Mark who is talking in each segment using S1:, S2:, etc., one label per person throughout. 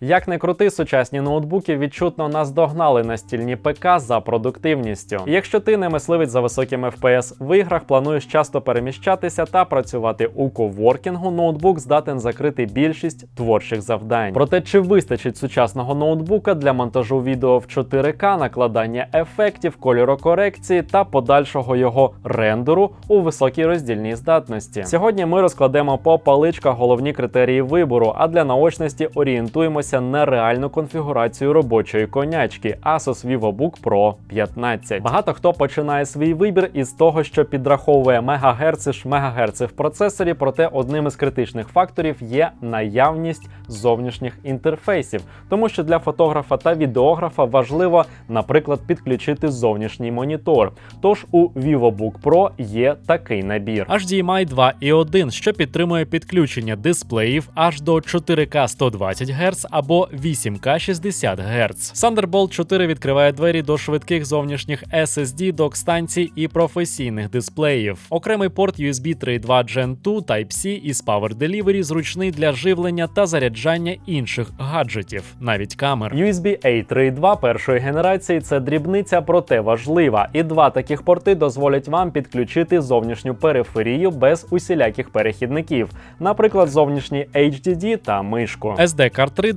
S1: Як не крути, сучасні ноутбуки відчутно наздогнали настільні ПК за продуктивністю. Якщо ти не мисливець за високим FPS в іграх, плануєш часто переміщатися та працювати у коворкінгу, ноутбук здатен закрити більшість творчих завдань. Проте чи вистачить сучасного ноутбука для монтажу відео в 4К, накладання ефектів, кольорокорекції та подальшого його рендеру у високій роздільній здатності? Сьогодні ми розкладемо по паличках головні критерії вибору, а для наочності орієнтуємося на реальну конфігурацію робочої конячки Asus VivoBook Pro 15. Багато хто починає свій вибір із того, що підраховує мегагерци ж мегагерци в процесорі, проте одним із критичних факторів є наявність зовнішніх інтерфейсів, тому що для фотографа та відеографа важливо, наприклад, підключити зовнішній монітор. Тож у VivoBook Pro є такий набір.
S2: HDMI 2.1, що підтримує підключення дисплеїв аж до 4К 120 Гц або 8К 60 Гц. Thunderbolt 4 відкриває двері до швидких зовнішніх SSD, док-станцій і професійних дисплеїв. Окремий порт USB 3.2 Gen 2 Type-C із Power Delivery зручний для живлення та заряджання інших гаджетів, навіть камер.
S1: USB A 3.2 першої генерації це дрібниця, проте важлива. І два таких порти дозволять вам підключити зовнішню периферію без усіляких перехідників, наприклад, зовнішній HDD та мишку.
S2: SD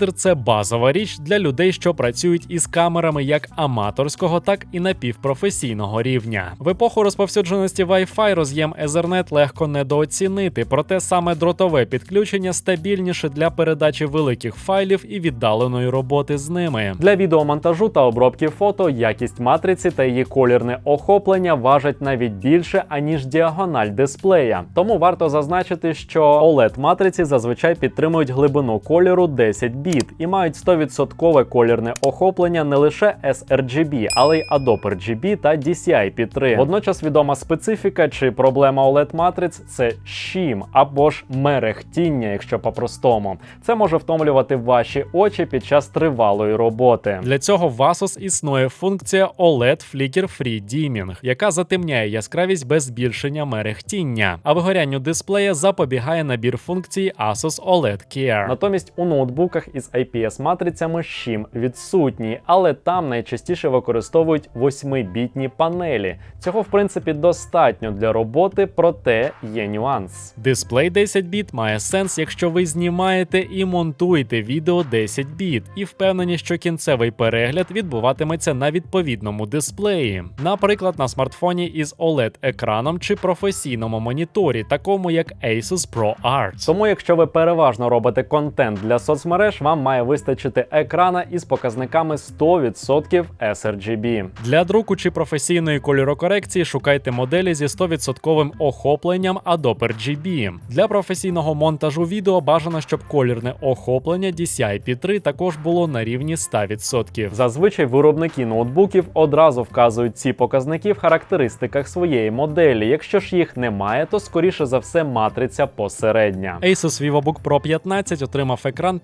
S2: картридер це базова річ для людей, що працюють із камерами як аматорського, так і напівпрофесійного рівня. В епоху розповсюдженості Wi-Fi роз'єм Ethernet легко недооцінити, проте саме дротове підключення стабільніше для передачі великих файлів і віддаленої роботи з ними.
S1: Для відеомонтажу та обробки фото якість матриці та її колірне охоплення важать навіть більше аніж діагональ дисплея. Тому варто зазначити, що oled матриці зазвичай підтримують глибину кольору 10 біт і мають 100% колірне охоплення не лише sRGB, але й Adobe RGB та DCI P3. Водночас відома специфіка чи проблема oled матриць це щім або ж мерехтіння, якщо по-простому. Це може втомлювати ваші очі під час тривалої роботи.
S2: Для цього в Asus існує функція OLED Flicker Free Dimming, яка затемняє яскравість без збільшення мерехтіння, а вигорянню дисплея запобігає набір функцій Asus OLED Care.
S1: Натомість у ноутбуках із IPS-матрицями щім відсутні, але там найчастіше використовують 8-бітні панелі. Цього в принципі достатньо для роботи, проте є нюанс.
S2: Дисплей 10 біт має сенс, якщо ви знімаєте і монтуєте відео 10 біт, і впевнені, що кінцевий перегляд відбуватиметься на відповідному дисплеї, наприклад, на смартфоні із OLED-екраном чи професійному моніторі, такому як Asus ProArt.
S1: Тому, якщо ви переважно робите контент для соцмереж, вам має вистачити екрана із показниками 100% sRGB.
S2: Для друку чи професійної кольорокорекції шукайте моделі зі 100% охопленням Adobe RGB. Для професійного монтажу відео бажано, щоб колірне охоплення DCI-P3 також було на рівні 100%.
S1: Зазвичай виробники ноутбуків одразу вказують ці показники в характеристиках своєї моделі. Якщо ж їх немає, то скоріше за все матриця посередня.
S2: Asus VivoBook Pro 15 отримав екран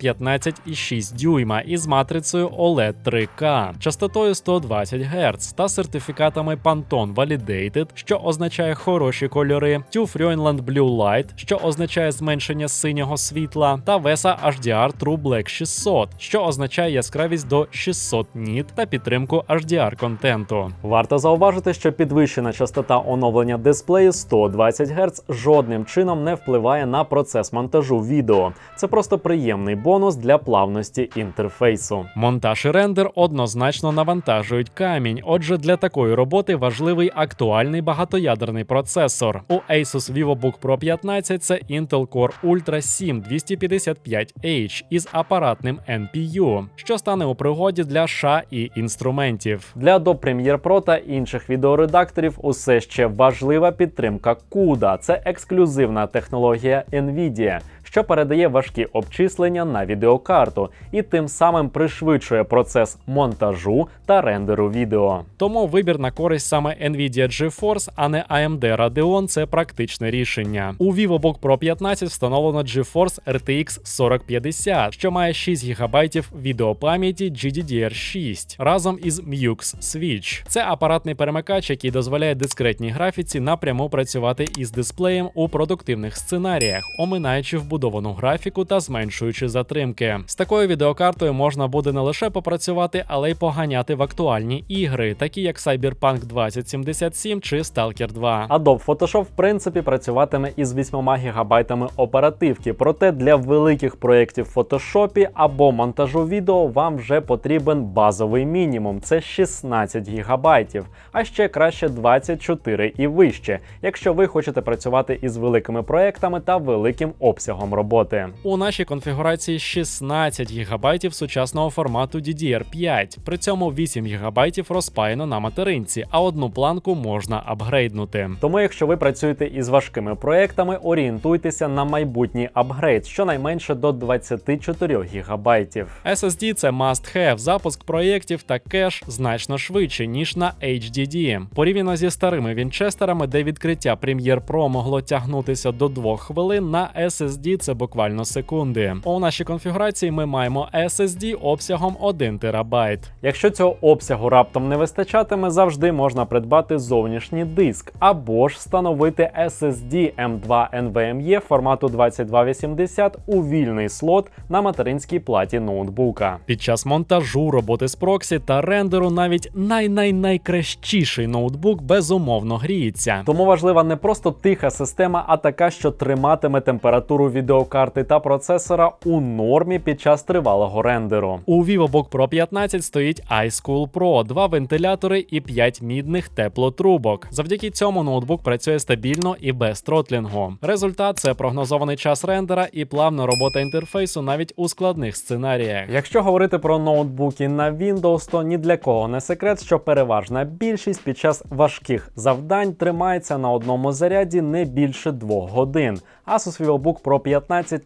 S2: 15,6 дюйма із матрицею OLED 3K, частотою 120 Гц та сертифікатами Pantone Validated, що означає хороші кольори, TÜV Rheinland Blue Light, що означає зменшення синього світла, та VESA HDR True Black 600, що означає яскравість до 600 ніт та підтримку HDR контенту.
S1: Варто зауважити, що підвищена частота оновлення дисплею 120 Гц жодним чином не впливає на процес монтажу відео. Це просто приємний бонус для плавності інтерфейсу.
S2: Монтаж і рендер однозначно навантажують камінь. Отже, для такої роботи важливий актуальний багатоядерний процесор. У Asus VivoBook Pro 15 це Intel Core Ultra 7 255H із апаратним NPU, що стане у пригоді для США і інструментів.
S1: Для Adobe Premiere Pro та інших відеоредакторів усе ще важлива підтримка CUDA. Це ексклюзивна технологія NVIDIA, що передає важкі обчислення на відеокарту і тим самим пришвидшує процес монтажу та рендеру відео.
S2: Тому вибір на користь саме Nvidia GeForce, а не AMD Radeon – це практичне рішення. У VivoBook Pro 15 встановлено GeForce RTX 4050, що має 6 ГБ відеопам'яті GDDR6 разом із MUX Switch. Це апаратний перемикач, який дозволяє дискретній графіці напряму працювати із дисплеєм у продуктивних сценаріях, оминаючи вбудовані вбудовану графіку та зменшуючи затримки. З такою відеокартою можна буде не лише попрацювати, але й поганяти в актуальні ігри, такі як Cyberpunk 2077 чи Stalker 2.
S1: Adobe Photoshop, в принципі, працюватиме із 8 гігабайтами оперативки. Проте для великих проєктів в Photoshop або монтажу відео вам вже потрібен базовий мінімум це 16 гігабайтів, а ще краще 24 і вище, якщо ви хочете працювати із великими проектами та великим обсягом роботи.
S2: У нашій конфігурації 16 ГБ сучасного формату DDR5, при цьому 8 ГБ розпаяно на материнці, а одну планку можна апгрейднути.
S1: Тому, якщо ви працюєте із важкими проектами, орієнтуйтеся на майбутній апгрейд, щонайменше до 24 гігабайтів.
S2: SSD – це must-have. Запуск проєктів та кеш значно швидше, ніж на HDD. Порівняно зі старими вінчестерами, де відкриття Premiere Pro могло тягнутися до 2 хвилин, на SSD це буквально секунди. У нашій конфігурації ми маємо SSD обсягом 1 терабайт.
S1: Якщо цього обсягу раптом не вистачатиме, завжди можна придбати зовнішній диск або ж встановити SSD M2 NVMe формату 2280 у вільний слот на материнській платі ноутбука.
S2: Під час монтажу, роботи з проксі та рендеру навіть най-най-найкращіший ноутбук безумовно гріється.
S1: Тому важлива не просто тиха система, а така, що триматиме температуру відеокарти та процесора у нормі під час тривалого рендеру.
S2: У VivoBook Pro 15 стоїть iSchool Pro, два вентилятори і 5 мідних теплотрубок. Завдяки цьому ноутбук працює стабільно і без тротлінгу. Результат це прогнозований час рендера і плавна робота інтерфейсу навіть у складних сценаріях.
S1: Якщо говорити про ноутбуки на Windows, то ні для кого не секрет, що переважна більшість під час важких завдань тримається на одному заряді не більше двох годин. Asus VivoBook Pro 15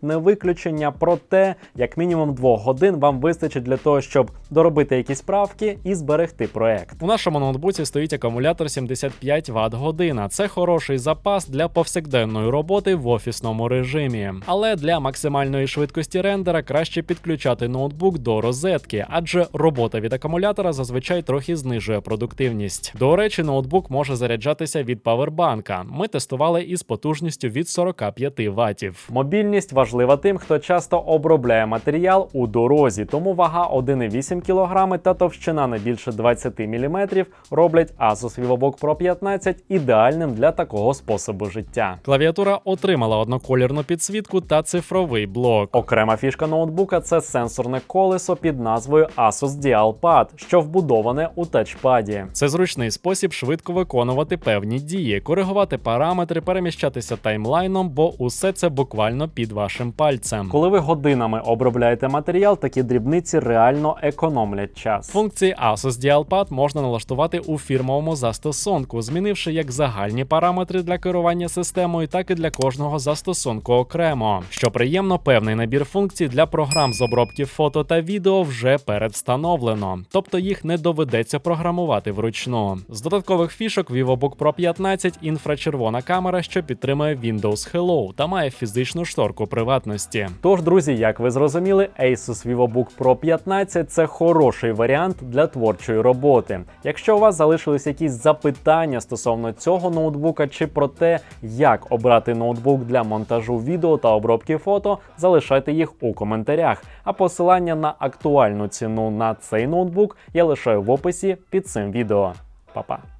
S1: не виключення, проте як мінімум двох годин вам вистачить для того, щоб доробити якісь правки і зберегти проект.
S2: У нашому ноутбуці стоїть акумулятор 75 Вт година. Це хороший запас для повсякденної роботи в офісному режимі. Але для максимальної швидкості рендера краще підключати ноутбук до розетки, адже робота від акумулятора зазвичай трохи знижує продуктивність. До речі, ноутбук може заряджатися від павербанка. Ми тестували із потужністю від 45 Вт.
S1: Мобільність важлива тим, хто часто обробляє матеріал у дорозі, тому вага 1,8 кг та товщина не більше 20 мм роблять Asus VivoBook Pro 15 ідеальним для такого способу життя.
S2: Клавіатура отримала одноколірну підсвітку та цифровий блок.
S1: Окрема фішка ноутбука це сенсорне колесо під назвою Asus DialPad, що вбудоване у тачпаді.
S2: Це зручний спосіб швидко виконувати певні дії, коригувати параметри, переміщатися таймлайном, бо усе це буквально під вашим пальцем.
S1: Коли ви годинами обробляєте матеріал, такі дрібниці реально економлять час.
S2: Функції Asus DialPad можна налаштувати у фірмовому застосунку, змінивши як загальні параметри для керування системою, так і для кожного застосунку окремо. Що приємно, певний набір функцій для програм з обробки фото та відео вже передвстановлено, тобто їх не доведеться програмувати вручну. З додаткових фішок VivoBook Pro 15 інфрачервона камера, що підтримує Windows Hello та має фізичну шторку приватності.
S1: Тож, друзі, як ви зрозуміли, Asus VivoBook Pro 15 це хороший варіант для творчої роботи. Якщо у вас залишились якісь запитання стосовно цього ноутбука чи про те, як обрати ноутбук для монтажу відео та обробки фото, залишайте їх у коментарях. А посилання на актуальну ціну на цей ноутбук я лишаю в описі під цим відео. Па-па!